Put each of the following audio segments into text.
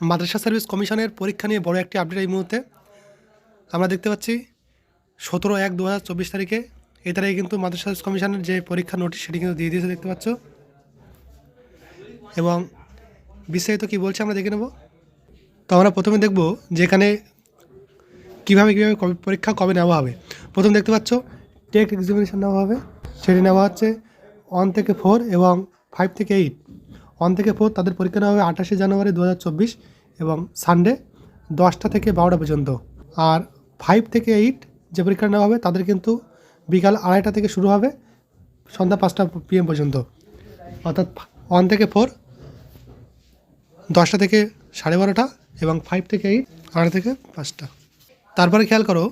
মাদ্রাসা service কমিশনের পরীক্ষা নিয়ে বড় একটি আপডেট এই মুহূর্তে। আমরা দেখতে পাচ্ছি সতেরো এক দু তারিখে এই তারিখে কিন্তু মাদ্রাসা সার্ভিস কমিশনের যে পরীক্ষা নোটিশ সেটি কিন্তু দিয়ে দিয়েছে দেখতে পাচ্ছ। এবং বিস্তারিত কী বলছে আমরা দেখে নেব। তো আমরা প্রথমে দেখব যেখানে কীভাবে কীভাবে পরীক্ষা কবে নেওয়া হবে। প্রথম দেখতে পাচ্ছ টেক এক্সামিনেশন নেওয়া হবে। সেটি নেওয়া হচ্ছে ওয়ান থেকে ফোর এবং ফাইভ থেকে এইট ওয়ান থেকে ফোর, তাদের পরীক্ষা নেওয়া হবে আঠাশে জানুয়ারি দু হাজার চব্বিশ এবং সানডে দশটা থেকে বারোটা পর্যন্ত। আর ফাইভ থেকে এইট যে পরীক্ষা নেওয়া হবে, তাদের কিন্তু বিকাল আড়াইটা থেকে শুরু হবে, সন্ধ্যা পাঁচটা পিএম পর্যন্ত। অর্থাৎ ওয়ান থেকে ফোর, দশটা থেকে সাড়ে বারোটা এবং ফাইভ থেকে এইট আড়াই থেকে পাঁচটা। তারপরে খেয়াল করো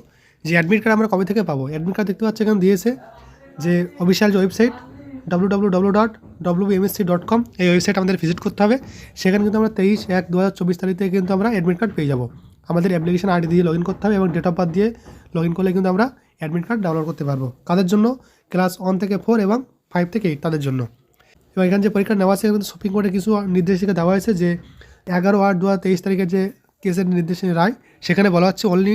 যে অ্যাডমিট কার্ড আমরা কবে থেকে পাবো? অ্যাডমিট কার্ড দেখতে পাচ্ছি এখানে দিয়েছে যে অফিসিয়াল যে website W W W dot W MSC dot com এই ওয়েবসাইট আমাদের ভিজিট করতে হবে। সেখানে কিন্তু আমরা তেইশ এক দু হাজার চব্বিশ তারিখ কিন্তু আমরা অ্যাডমিট কার্ড পেয়ে যাব। আমাদের অ্যাপ্লিকেশন আইডি দিয়ে লগ ইন করতে হবে এবং ডেট অফ বার্থ দিয়ে লগ ইন করলে কিন্তু আমরা অ্যাডমিট কার্ড ডাউনলোড করতে পারব। কাদের জন্য ক্লাস ওয়ান থেকে ফোর এবং ফাইভ থেকে এইট তাদের জন্য। এবং এখানে যে পরীক্ষা নেওয়া আছে, কিন্তু সুপ্রিম কোর্টে কিছু নির্দেশিকা দেওয়া হয়েছে যে এগারো আট দু হাজার তেইশ তারিখের যে কেসের নির্দেশিকা রায়, সেখানে বলা হচ্ছে অনলি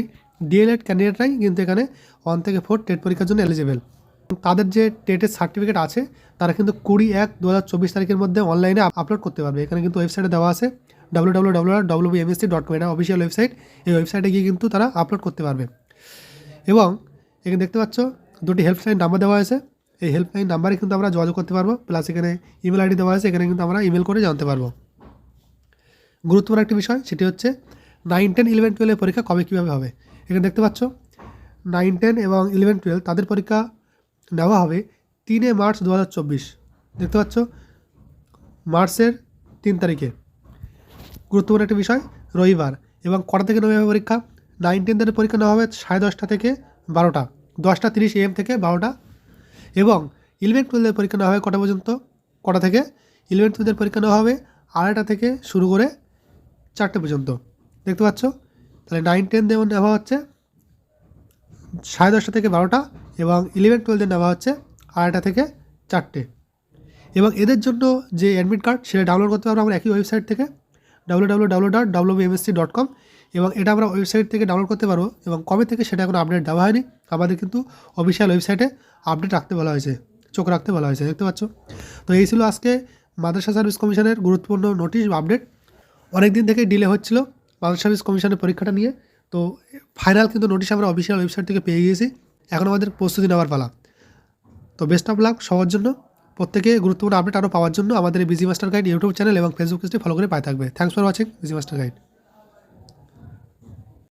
ডিএলএড ক্যান্ডিডেটরাই কিন্তু এখানে ওয়ান থেকে ফোর টেট পরীক্ষার জন্য এলিজিবল তাদের যে টেটের সার্টিফিকেট আছে, তারা কিন্তু কুড়ি এক দু তারিখের মধ্যে অনলাইনে আপলোড করতে পারবে। এখানে কিন্তু ওয়েবসাইটে দেওয়া আছে W W W W MSC dot com এটা অফিসিয়াল ওয়েবসাইট। এই ওয়েবসাইটে গিয়ে কিন্তু তারা আপলোড করতে পারবে। এবং এখানে দেখতে পাচ্ছ, দুটি হেল্পলাইন নাম্বার দেওয়া আছে। এই হেল্পলাইন নাম্বারে কিন্তু আমরা যোগাযোগ করতে পারব। প্লাস এখানে ইমেল আইডি দেওয়া আছে, এখানে কিন্তু আমরা ইমেল করে জানতে পারব। গুরুত্বপূর্ণ একটি বিষয়, সেটি হচ্ছে নাইন টেন ইলেভেন টুয়েলভের পরীক্ষা কবে কীভাবে হবে? এখানে দেখতে পাচ্ছ নাইন টেন এবং ইলেভেন টুয়েলভ তাদের পরীক্ষা নেওয়া হবে তিনে মার্চ দু হাজার চব্বিশ। দেখতে পাচ্ছ? মার্চের তিন তারিখে। গুরুত্বপূর্ণ একটি বিষয়, রবিবার এবং কটা থেকে নেওয়া হবে পরীক্ষা? নাইন টেনদের পরীক্ষা নেওয়া হবে সাড়ে দশটা থেকে বারোটা। দশটা তিরিশ এম থেকে বারোটা। এবং ইলেভেন টুয়েলভের পরীক্ষা নেওয়া হবে কটা পর্যন্ত? কটা থেকে? ইলেভেন টুয়েলভের পরীক্ষা নেওয়া হবে আড়াইটা থেকে শুরু করে চারটে পর্যন্ত। দেখতে পাচ্ছ? তাহলে নাইন টেন যেমন নেওয়া হচ্ছে সাড়ে দশটা থেকে বারোটা। এবং ইলেভেন টুয়েলভে নেওয়া হচ্ছে আড়াইটা থেকে চারটে। এবং এদের জন্য যে অ্যাডমিট কার্ড সেটা ডাউনলোড করতে পারব আমরা একই ওয়েবসাইট থেকে W W dot dot com এবং এটা আমরা ওয়েবসাইট থেকে ডাউনলোড করতে পারব এবং কবে থেকে সেটা এখন আপডেট দেওয়া হয়নি, আমাদের কিন্তু অফিসিয়াল ওয়েবসাইটে আপডেট রাখতে বলা হয়েছে, চোখ রাখতে বলা হয়েছে, দেখতে পাচ্ছ? তো এই ছিল আজকে মাদ্রাসা সার্ভিস কমিশনের গুরুত্বপূর্ণ নোটিশ বা আপডেট অনেক দিন থেকে ডিলে হচ্ছিল মাদ্রাসা সার্ভিস কমিশনের পরীক্ষাটা নিয়ে, তো ফাইনাল কিন্তু নোটিশ আমরা অফিসিয়াল ওয়েবসাইট থেকে পেয়ে গিয়েছি। এখন আমাদের প্রস্তুতি নেওয়ার পালা। তো বেস্ট অফ লাক সবার জন্য। প্রত্যেকে গুরুত্বপূর্ণ আপডেট আরও পাওয়ার জন্য আমাদের BG master guide YouTube channel এবং ফেসবুক পেজটি ফলো করে পাই থাকবে। Thanks for watching BG master guide